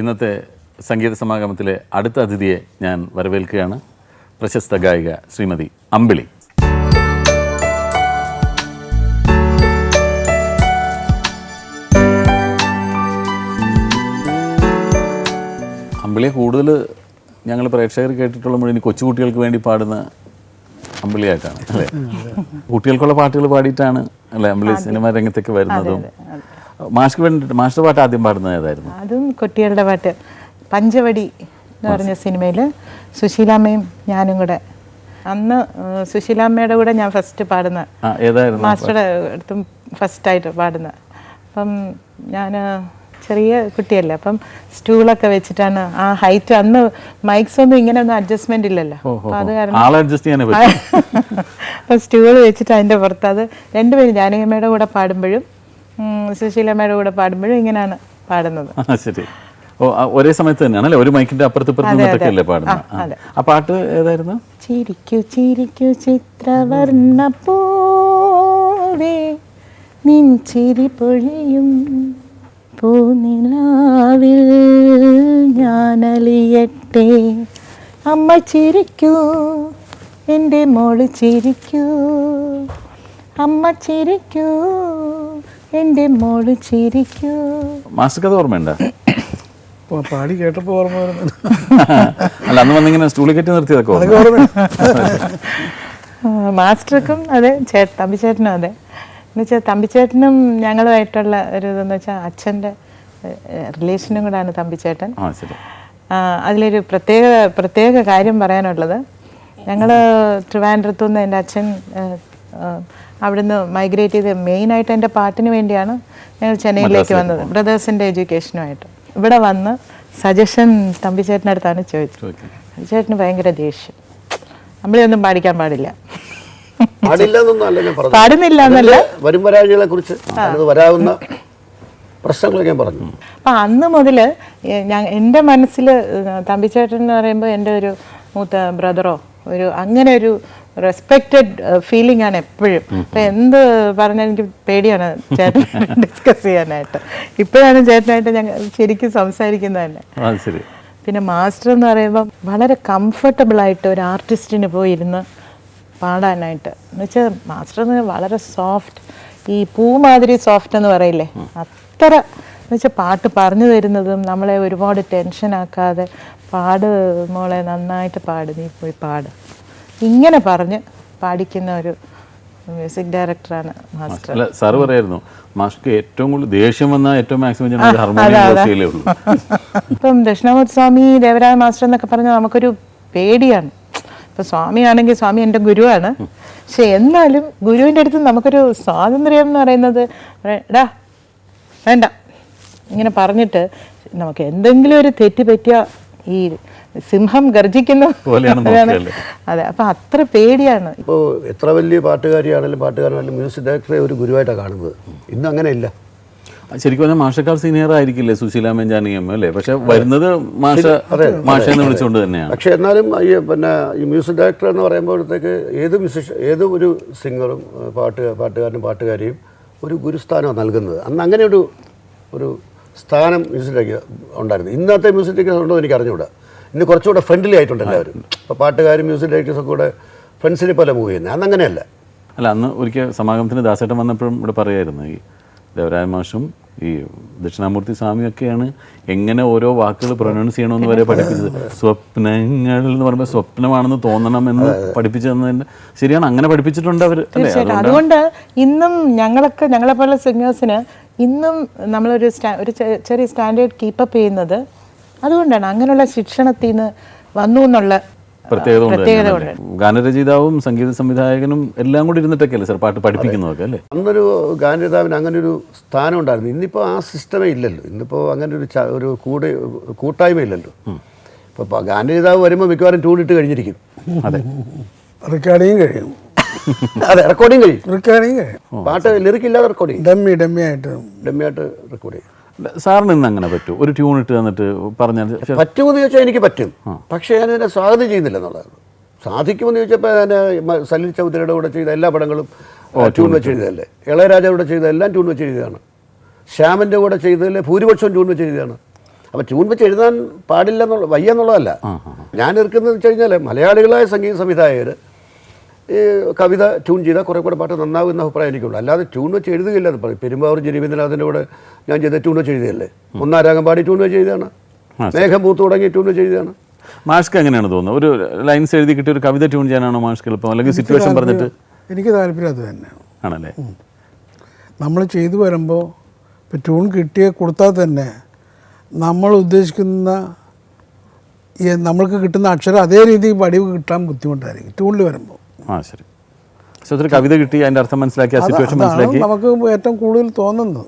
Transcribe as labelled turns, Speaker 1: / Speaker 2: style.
Speaker 1: ഇന്നത്തെ സംഗീത സമാഗമത്തിലെ അടുത്ത അതിഥിയെ ഞാൻ വരവേൽക്കുകയാണ്. പ്രശസ്ത ഗായിക ശ്രീമതി അമ്പിളി. അമ്പിളിയെ കൂടുതൽ ഞങ്ങൾ പ്രേക്ഷകർ കേട്ടിട്ടുള്ള മുഴുവൻ കൊച്ചുകുട്ടികൾക്ക് വേണ്ടി പാടുന്ന അമ്പിളിയായിട്ടാണ് അല്ലേ? കുട്ടികൾക്കുള്ള പാട്ടുകൾ പാടിയിട്ടാണ് അല്ലേ? അമ്പിളി സിനിമാ രംഗത്തേക്ക് വരുന്നതും മാഷ്ക്ക് വേണ്ടിയിട്ട് മാസ്റ്റർ പാട്ട് ആദ്യം പാടുന്നത് ഏതായിരുന്നു?
Speaker 2: അതും കുട്ടികളുടെ പാട്ട്. പഞ്ചവടി എന്ന് പറഞ്ഞ സിനിമയിൽ സുശീലാമ്മയും ഞാനും കൂടെ. അന്ന് സുശീലാമ്മയുടെ കൂടെ ഞാൻ ഫസ്റ്റ് പാടുന്ന മാസ്റ്ററുടെ അടുത്തും ഫസ്റ്റായിട്ട് പാടുന്ന. അപ്പം ഞാൻ ചെറിയ കുട്ടിയല്ലേ അപ്പം സ്റ്റൂളൊക്കെ വെച്ചിട്ടാണ് ആ ഹൈറ്റ് അന്ന് മൈക്സ് ഒന്നും ഇങ്ങനെ ഒന്നും അഡ്ജസ്റ്റ്മെന്റ് ഇല്ലല്ലോ അപ്പം അത് കാരണം സ്റ്റൂൾ വെച്ചിട്ട് അതിന്റെ പുറത്ത് അത് രണ്ടുപേരും ജാനകിയമ്മയുടെ കൂടെ പാടുമ്പോഴും സുശീലമ്മയുടെ കൂടെ പാടുമ്പോഴും ഇങ്ങനെയാണ് പാടുന്നത്.
Speaker 1: ശരി. ഓ ഒരേ സമയത്ത് തന്നെയാണ് അല്ലേ? ഒരു മൈക്കിന്റെ അപ്പുറത്ത് ഇപ്പുറത്ത് അല്ലേ പാടുന്നത്?
Speaker 2: ആ
Speaker 1: പാട്ട് ഏതായിരുന്നു?
Speaker 2: ചിരിക്കു ചിരിക്കു ചിത്രവർണ പൂവേ നിൻ ചിരി പൊഴിയും പൂനിലാവിൽ ഞാനലിയട്ടെ. അമ്മ ചിരിക്കൂ എന്റെ മോൾ ചിരിക്കൂ. അമ്മ ചിരിക്കൂ എന്റെ മോൾ ചിരിക്കൂ.
Speaker 1: മാസ്റ്റർക്ക് അത് ഓർമ്മയുണ്ടോ
Speaker 3: പാടി കേട്ടപ്പോൾ ഓർമ്മ വരുന്നത്.
Speaker 1: അല്ല അന്ന് വന്നിങ്ങനെ സ്റ്റൂളിൽ കെട്ടി നിർത്തിയതൊക്കെ ഓർമ്മ.
Speaker 2: മാസ്റ്റർക്കും അതെ ചേ തമ്പിച്ചേട്ടനും അതെ. എന്നുവെച്ചാൽ തമ്പിച്ചേട്ടനും ഞങ്ങളുമായിട്ടുള്ള ഒരു ഇതെന്ന് വെച്ചാൽ അച്ഛന്റെ റിലേഷനും കൂടാണ് തമ്പിച്ചേട്ടൻ.
Speaker 1: ആ ശരി.
Speaker 2: അതിലൊരു പ്രത്യേക പ്രത്യേക കാര്യം പറയാനുള്ളത്. ഞങ്ങൾ ട്രിവാൻഡ്രത്തു നിന്ന് എന്റെ അച്ഛൻ അവിടുന്ന് മൈഗ്രേറ്റ് ചെയ്ത് മെയിനായിട്ട് എന്റെ പാട്ടിന് വേണ്ടിയാണ് ഞങ്ങൾ ചെന്നൈയിലേക്ക് വന്നത്. ബ്രദേഴ്സിന്റെ എഡ്യൂക്കേഷനുമായിട്ട് ഇവിടെ വന്ന് സജഷൻ തമ്പി അടുത്താണ് ചോദിച്ചത്.
Speaker 1: തമ്പി
Speaker 2: ചേട്ടന് ഭയങ്കര ദേഷ്യം. നമ്മളെയൊന്നും പാടിക്കാൻ പാടില്ല. പാടുന്നില്ല എന്നല്ല.
Speaker 4: വരും കുറിച്ച് അത് വരാവുന്ന പ്രശ്നങ്ങളൊക്കെ പറഞ്ഞു.
Speaker 2: അപ്പം അന്ന് മുതൽ ഞാൻ എന്റെ മനസ്സിൽ തമ്പിച്ചേട്ടൻ എന്ന് പറയുമ്പോൾ എന്റെ ഒരു മൂത്ത ബ്രദറോ ഒരു അങ്ങനെ ഒരു റെസ്പെക്റ്റഡ് ഫീലിംഗ് ആണ് എപ്പോഴും. അപ്പം എന്ത് പറഞ്ഞാൽ എനിക്ക് പേടിയാണ് ചേട്ടൻ ഡിസ്കസ് ചെയ്യാനായിട്ട്. ഇപ്പോഴാണ് ചേട്ടനായിട്ട് ഞങ്ങൾ ശരിക്കും സംസാരിക്കുന്നത് തന്നെ. പിന്നെ മാസ്റ്റർ എന്ന് പറയുമ്പം വളരെ കംഫർട്ടബിൾ ആയിട്ട് ഒരു ആർട്ടിസ്റ്റിന് പോയി ഇരുന്ന് പാടാനായിട്ട്. എന്ന് വെച്ചാൽ മാസ്റ്റർ എന്ന് വളരെ സോഫ്റ്റ് ഈ പൂ മാതിരി സോഫ്റ്റ് എന്ന് പറയില്ലേ? അത്ര എന്ന് വെച്ചാൽ പാട്ട് പറഞ്ഞു തരുന്നതും നമ്മളെ ഒരുപാട് ടെൻഷൻ ആക്കാതെ പാട് മോളെ നന്നായിട്ട് പാട് നീ പോയി പാട്. ഇങ്ങനെ പറഞ്ഞ് പാടിക്കുന്ന ഒരു മ്യൂസിക് ഡയറക്ടറാണ് മാസ്റ്റർ.
Speaker 1: അല്ല സാർ പറയായിരുന്നു മാസ്റ്റർക്ക് ഏറ്റവും കൂടുതൽ ദേഷ്യം വന്നാൽ ഏറ്റവും മാക്സിമം ഹാർമോണിയം ഉള്ളൂ.
Speaker 2: ഇപ്പം ദക്ഷിണാമൂർത്തി സ്വാമി ദേവരായ മാസ്റ്റർ എന്നൊക്കെ പറഞ്ഞാൽ നമുക്കൊരു പേടിയാണ്. ഇപ്പം സ്വാമിയാണെങ്കിൽ സ്വാമി എന്റെ ഗുരുവാണ്. പക്ഷെ എന്നാലും ഗുരുവിന്റെ അടുത്ത് നമുക്കൊരു സ്വാതന്ത്ര്യം എന്ന് പറയുന്നത് എടാ വേണ്ട. ഇങ്ങനെ പറഞ്ഞിട്ട് നമുക്ക് എന്തെങ്കിലും ഒരു തെറ്റ് പറ്റിയ ഈ സിംഹം ഗർജിക്കുന്ന.
Speaker 1: പോലെയാണ്?
Speaker 2: അതെ അപ്പൊ അത്ര പേടിയാണ്.
Speaker 4: ഇപ്പോ എത്ര വലിയ പാട്ടുകാരിയാണെങ്കിലും പാട്ടുകാരനാണെങ്കിലും മ്യൂസിക് ഡയറക്ടറെ ഒരു ഗുരുവായിട്ടാണ് കാണുന്നത്. ഇന്ന് അങ്ങനെയില്ല.
Speaker 1: ശരിക്കും പറഞ്ഞാൽ മാഷക്കാൾ സീനിയർ ആയിരിക്കില്ലേ സുശീല ജാനകിയമ്മ അല്ലേ? പക്ഷെ വരുന്നത് മാഷ മാഷ എന്ന് വിളിച്ചുകൊണ്ട് തന്നെയാണ്.
Speaker 4: പക്ഷെ എന്നാലും ഈ പിന്നെ ഈ മ്യൂസിക് ഡയറക്ടർ എന്ന് പറയുമ്പോഴത്തേക്ക് ഏത് മ്യൂസിഷ്യൻ ഏത് ഒരു സിംഗറും പാട്ട് പാട്ടുകാരനും പാട്ടുകാരിയും ഒരു ഗുരുസ്ഥാനമാണ് നൽകുന്നത്. അന്ന് അങ്ങനെ ഒരു ഒരു സ്ഥാനം മ്യൂസിക് ഉണ്ടായിരുന്നു. ഇന്നത്തെ മ്യൂസിക് ഡയറക്ടർ ഉണ്ടോ എന്ന് എനിക്ക് അറിഞ്ഞുകൂടാ. ഇന്ന് കുറച്ചുകൂടെ ഫ്രണ്ട്ലി ആയിട്ടുണ്ട് എല്ലാവരും. ഇപ്പോൾ പാട്ടുകാരും മ്യൂസിക് ഡയറക്ടേഴ്സൊക്കെ കൂടെ ഫ്രണ്ട്സിനെ പോലെ മൂവ് ചെയ്യുന്നത് അന്ന് അങ്ങനെയല്ല.
Speaker 1: അല്ല അന്ന് ഒരിക്കൽ സമാഗമത്തിന് ദാസേട്ടൻ വന്നപ്പോഴും ഇവിടെ പറയായിരുന്നു ഈ ദേവരായ മാഷും ഈ ദക്ഷിണാമൂർത്തി സ്വാമിയൊക്കെയാണ് എങ്ങനെ ഓരോ വാക്കുകൾ പ്രൊനൗൺസ് ചെയ്യണമെന്ന് വരെ പഠിപ്പിച്ചത്. സ്വപ്നങ്ങൾ എന്ന് പറയുമ്പോൾ സ്വപ്നമാണെന്ന് തോന്നണമെന്ന് പഠിപ്പിച്ചു തന്നതിന് ശരിയാണ്. അങ്ങനെ പഠിപ്പിച്ചിട്ടുണ്ട് അവർ
Speaker 2: തീർച്ചയായിട്ടും. അതുകൊണ്ട് ഇന്നും ഞങ്ങളൊക്കെ ഞങ്ങളെ പോലുള്ള സിംഗേഴ്സിന് ഇന്നും നമ്മളൊരു സ്റ്റാ ഒരു ചെറിയ സ്റ്റാൻഡേർഡ് കീപ്പപ്പ് ചെയ്യുന്നത് അതുകൊണ്ടാണ് അങ്ങനെയുള്ള ശിക്ഷണത്തിൽ നിന്ന് വന്നു എന്നുള്ള
Speaker 1: പ്രത്യേകത ഗാനരചയിതാവും സംഗീത സംവിധായകനും എല്ലാം കൂടി ഇരുന്നിട്ടൊക്കെ അല്ലേ സാർ പാട്ട് പഠിപ്പിക്കുന്നതൊക്കെ അല്ലേ?
Speaker 4: അന്നൊരു ഗാനരചിതാവിന് അങ്ങനെ ഒരു സ്ഥാനം ഉണ്ടായിരുന്നു ഇന്നിപ്പോൾ ആ സിസ്റ്റമേ ഇല്ലല്ലോ. ഇന്നിപ്പോൾ അങ്ങനെ ഒരു ഒരു കൂടെ കൂട്ടായ്മ ഇല്ലല്ലോ. ഇപ്പോൾ ഗാനരചിതാവ് വരുമ്പോൾ മിക്കവാറും ട്യൂണിട്ട് കഴിഞ്ഞിരിക്കും.
Speaker 1: അതെ.
Speaker 3: റെക്കോർഡിങ് കഴിയും.
Speaker 4: അതെ റെക്കോർഡിങ് കഴിയും.
Speaker 3: റെക്കോർഡിങ് കഴിയും.
Speaker 4: പാട്ട് ലിറിക്കില്ലാതെ റെക്കോർഡ് ചെയ്യും.
Speaker 3: ഡമ്മി ഡമ്മി ആയിട്ട്.
Speaker 4: ഡമ്മിയായിട്ട് റെക്കോർഡ് ചെയ്യും.
Speaker 1: സാറിന് ഇന്ന് അങ്ങനെ പറ്റും? ഒരു ട്യൂൺ ഇട്ട് തന്നിട്ട് പറഞ്ഞാൽ
Speaker 4: പറ്റുമെന്ന് ചോദിച്ചാൽ എനിക്ക് പറ്റും. പക്ഷേ ഞാൻ ഇതിനെ സ്വാഗതം ചെയ്യുന്നില്ല എന്നുള്ളതാണ് സാധിക്കുമെന്ന് ചോദിച്ചപ്പോൾ ഞാൻ സലിൽ ചൗധരിയുടെ കൂടെ ചെയ്ത എല്ലാ പടങ്ങളും ട്യൂൺ വെച്ച് എഴുതിയതല്ലേ ഇളയരാജയുടെ ചെയ്ത എല്ലാം ട്യൂൺ വെച്ച് എഴുതിയതാണ് ശ്യാമിന്റെ കൂടെ ചെയ്തതിൽ ഭൂരിപക്ഷം ട്യൂൺ വെച്ച് എഴുതിയതാണ് അപ്പോൾ ട്യൂൺ വെച്ച് എഴുതാൻ പാടില്ല എന്നുള്ള വയ്യ എന്നുള്ളതല്ല. ഞാൻ ഇറക്കുന്നതെന്ന് വെച്ച് കഴിഞ്ഞാൽ മലയാളികളായ സംഗീത സംവിധായകർ ഈ കവിത ട്യൂൺ ചെയ്താൽ കുറേ കൂടെ പാട്ട് നന്നാവും എന്ന അഭിപ്രായം എനിക്കുള്ളൂ. അല്ലാതെ ട്യൂൺ വെച്ച് എഴുതുകയില്ല എന്ന് പറയും. പെരുമ്പാവൂർ രവീന്ദ്രനാഥിന്റെ കൂടെ ഞാൻ ചെയ്ത ട്യൂൺ വെച്ച് എഴുതിയല്ലേ ഒന്നാം രാഗം പാടി ട്യൂൺ വെച്ച് എഴുതിയാണ് മേഘം പൂത്ത് തുടങ്ങി ട്യൂൺ വെച്ച് എഴുതിയാണ്
Speaker 1: മാഷ്ക്ക് എങ്ങനെയാണ് തോന്നുന്നത്? ഒരു ലൈൻസ് എഴുതി കിട്ടിയ ഒരു കവിത ട്യൂൺ ചെയ്യാനാണോ മാഷ്ക്ക് എളുപ്പം? അല്ലെങ്കിൽ സിറ്റുവേഷൻ പറഞ്ഞിട്ട്?
Speaker 3: എനിക്ക് താല്പര്യം അത് തന്നെയാണ്
Speaker 1: ആണല്ലേ?
Speaker 3: നമ്മൾ ചെയ്തു വരുമ്പോൾ ഇപ്പോൾ ട്യൂൺ കിട്ടിയ കൊടുത്താൽ തന്നെ നമ്മൾ ഉദ്ദേശിക്കുന്ന ഈ നമ്മൾക്ക് കിട്ടുന്ന അക്ഷരം അതേ രീതിയിൽ വടിവ് കിട്ടാൻ ബുദ്ധിമുട്ടായിരിക്കും. ട്യൂണിൽ വരുമ്പോൾ.
Speaker 1: ആ ശരി. സോ ഒരു കവിത കിട്ടി അതിന്റെ അർത്ഥം മനസ്സിലാക്കി ആ സിറ്റുവേഷൻ മനസ്സിലാക്കി.
Speaker 3: നമുക്ക് ഏറ്റവും കൂടുതൽ തോന്നുന്നത്.